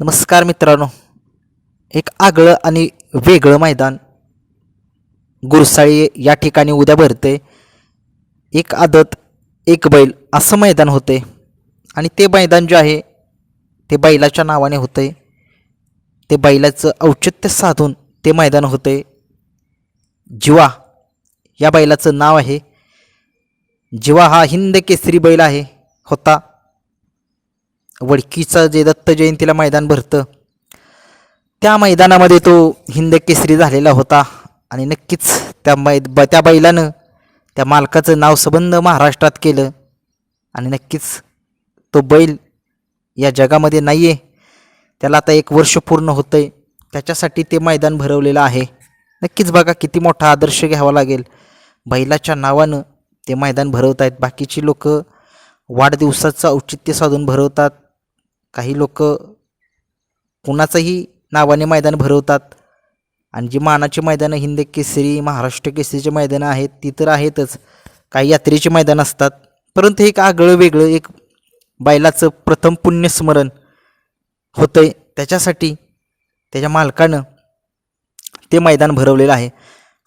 नमस्कार मित्रांनो. एक आगळं आणि वेगळं मैदान गुरसाळी या ठिकाणी उद्या भरते. एक आदत एक बैल असं मैदान होते. आणि ते मैदान जे आहे ते बैलाच्या नावाने होते. ते बैलाचं औचित्य साधून ते मैदान होते. जिवा या बैलाचं नाव आहे. जिवा हा हिंद केसरी बैल आहे होता. वडकीचं जे दत्त जयंतीला मैदान भरतं त्या मैदानामध्ये तो हिंद केसरी झालेला होता. आणि नक्कीच त्या मै ब त्या बैलानं त्या मालकाचं नाव संबंध महाराष्ट्रात केलं. आणि नक्कीच तो बैल या जगामध्ये नाही आहे त्याला आता एक वर्ष पूर्ण होतं आहे त्याच्यासाठी ते मैदान भरवलेलं आहे. नक्कीच बघा किती मोठा आदर्श घ्यावा लागेल. बैलाच्या नावानं ते मैदान भरवत आहेत बाकीची लोक वाढदिवसाचं औचित्य साधून भरवतात. काही लोक कुणाचंही नावाने मैदान भरवतात. आणि जी मानाची मैदानं हिंद केसरी महाराष्ट्र केसरीची मैदानं आहेत ती तर आहेतच. काही यात्रेची मैदान असतात. परंतु एक आगळं वेगळं एक बैलाचं प्रथम पुण्यस्मरण होतं आहे त्याच्यासाठी त्याच्या मालकानं ते मैदान भरवलेलं आहे.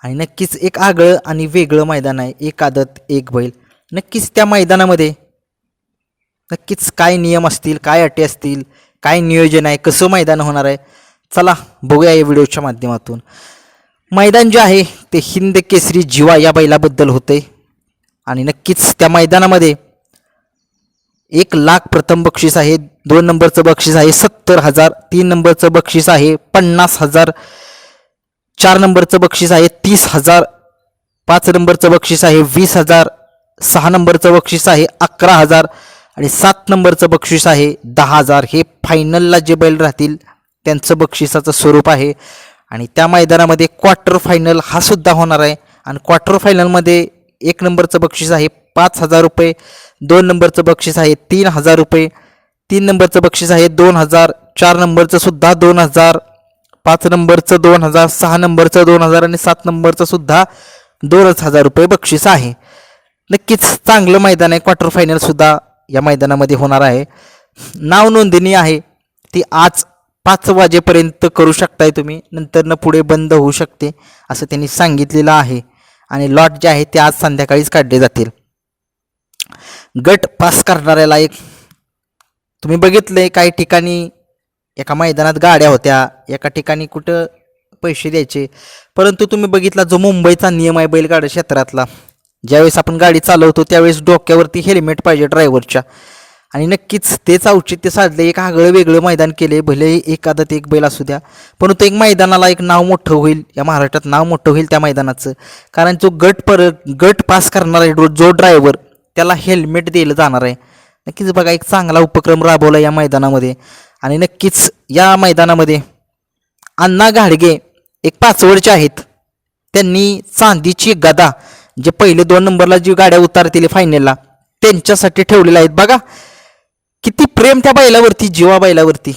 आणि नक्कीच एक आगळं आणि वेगळं मैदान आहे. एक आदत एक बैल. नक्कीच त्या मैदानामध्ये नक्कीच काय नियम असतील काय अटी असतील काय नियोजन आहे कसं मैदान होणार आहे चला बघूया या व्हिडिओच्या माध्यमातून. मैदान जे आहे ते हिंद केसरी जिवा या बैलाबद्दल होते आणि नक्कीच त्या मैदानामध्ये एक लाख प्रथम बक्षीस आहे दोन नंबरचं बक्षीस आहे सत्तर हजार तीन नंबरचं बक्षीस आहे पन्नास हजार चार नंबरचं बक्षीस आहे तीस हजार पाच नंबरचं बक्षीस आहे वीस हजार सहा नंबरचं बक्षीस आहे अकरा हजार आणि सात नंबरचं बक्षीस आहे. दहा हजार हे फायनलला जे बैल राहतील त्यांचं बक्षिसाचं स्वरूप आहे. आणि त्या मैदानामध्ये क्वार्टर फायनल हा सुद्धा होणार आहे. आणि क्वार्टर फायनलमध्ये एक नंबरचं बक्षीस आहे पाच हजार रुपये दोन नंबरचं बक्षीस आहे तीन हजार रुपये तीन नंबरचं बक्षीस आहे दोन हजार चार नंबरचं सुद्धा दोन हजार पाच नंबरचं दोन हजार सहा नंबरचं दोन हजार आणि सात नंबरचं सुद्धा दोनच हजार रुपये बक्षीस आहे. नक्कीच चांगलं मैदान आहे. क्वार्टर फायनलसुद्धा या मैदानामध्ये होणार आहे. नाव नोंदणी आहे. ती आज पाच वाजेपर्यंत करू शकताय तुम्ही. नंतरनं पुढे बंद होऊ शकते असं त्यांनी सांगितलेलं आहे. आणि लॉट जे आहे ते आज संध्याकाळीच काढले जातील. गट पास करणाऱ्याला एक तुम्ही बघितलंय काही ठिकाणी एका मैदानात गाड्या होत्या. एका ठिकाणी कुठं पैसे द्यायचे. परंतु तुम्ही बघितला जो मुंबईचा नियम आहे बैलगाडा क्षेत्रातला ज्यावेळेस आपण गाडी चालवतो त्यावेळेस डोक्यावरती हेल्मेट पाहिजे ड्रायव्हरच्या आणि नक्कीच तेच औचित्य साधले एक आगळं वेगळं मैदान केले भले एखादं ते एक बैल असू द्या. परंतु एक मैदानाला एक नाव मोठं होईल या महाराष्ट्रात नाव मोठं होईल त्या मैदानाचं. कारण जो गट पर गट पास करणार आहे जो ड्रायव्हर त्याला हेल्मेट दिलं जाणार आहे. नक्कीच बघा एक चांगला उपक्रम राबवला या मैदानामध्ये. आणि नक्कीच या मैदानामध्ये अण्णा घाडगे एक पाचवडचे आहेत. त्यांनी चांदीची गदा जे पहिले दोन नंबरला जी गाड्या उतारतील फायनलला त्यांच्यासाठी ठेवलेल्या आहेत. बघा किती प्रेम त्या बैलावरती जीवा बैलावरती.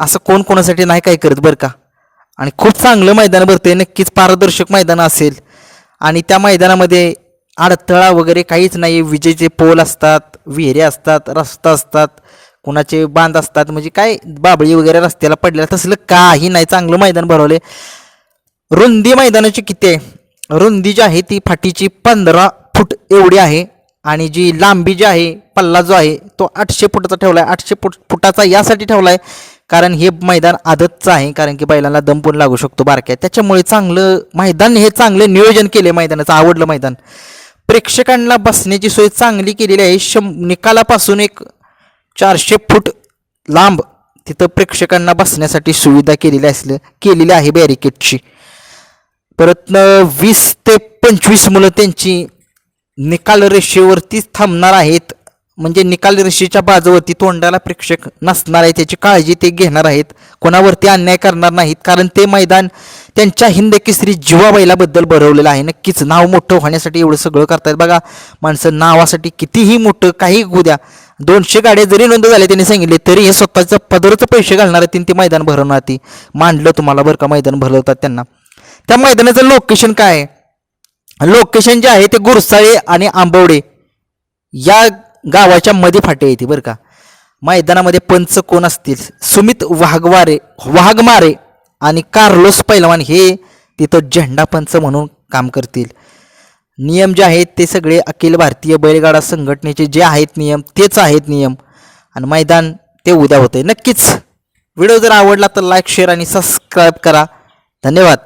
असं कोण कोणासाठी नाही काय करत बरं का. आणि खूप चांगलं मैदान भरते नक्कीच पारदर्शक मैदान असेल. आणि त्या मैदानामध्ये अडथळा वगैरे काहीच नाही. विजेचे पोल असतात विहिरे असतात रस्ता असतात कुणाचे बांध असतात. म्हणजे काय बाबळी वगैरे रस्त्याला पडलेला तसलं काही नाही. चांगलं मैदान भरवले रुंदी मैदानाची किती आहे? रुंदी जी आहे ती फाटीची पंधरा फूट एवढी आहे. आणि जी लांबी जी आहे पल्ला जो आहे तो आठशे फुटाचा ठेवला आहे आठशे फुट फुटाचा यासाठी ठेवला आहे कारण हे मैदान आदतचं आहे कारण की बैलांना दम पण लागू शकतो बारक्या त्याच्यामुळे चांगलं मैदान हे चांगलं नियोजन केले मैदानाचं आवडलं मैदान. प्रेक्षकांना बसण्याची सोय चांगली केलेली आहे. शं निकालापासून एक चारशे फूट लांब तिथं प्रेक्षकांना बसण्यासाठी सुविधा केलेली असलं केलेली आहे बॅरिकेडची परत वीस ते पंचवीस मुलं त्यांची निकाल रेषेवरतीच थांबणार आहेत. म्हणजे निकाल रेषेच्या बाजूवरती तोंडाला प्रेक्षक नसणार आहे त्याची काळजी ते घेणार आहेत. कोणावरती अन्याय करणार नाहीत कारण ते मैदान त्यांच्या हिंद केसरी जीवाबाईलाबद्दल भरवलेलं आहे. नक्कीच नाव मोठं होण्यासाठी एवढं सगळं करतायत. बघा माणसं नावासाठी कितीही मोठं काही होऊ द्या दोनशे गाड्या जरी नोंद झाल्या त्यांनी सांगितले तरी हे स्वतःचं पदरचं पैसे घालणार आहेत ते मैदान भरवणार ती मांडलं तुम्हाला बरं का? मैदान भरवतात त्यांना. त्या मैदानाचं लोकेशन काय आहे? लोकेशन जे आहे ते गुरसाळे आणि आंबवडे. या गावाच्या मध्ये फाटे येते बरं का. मैदानामध्ये पंच कोण असतील? सुमित वाघवारे वाघमारे आणि कार्लोस पैलवान हे तिथं झेंडा पंच म्हणून काम करतील. नियम जे आहेत ते सगळे अखिल भारतीय बैलगाडा संघटनेचे जे आहेत नियम तेच आहेत नियम. आणि मैदान ते उद्या होते नक्कीच. व्हिडिओ जर आवडला तर लाईक शेअर आणि सबस्क्राईब करा. धन्यवाद.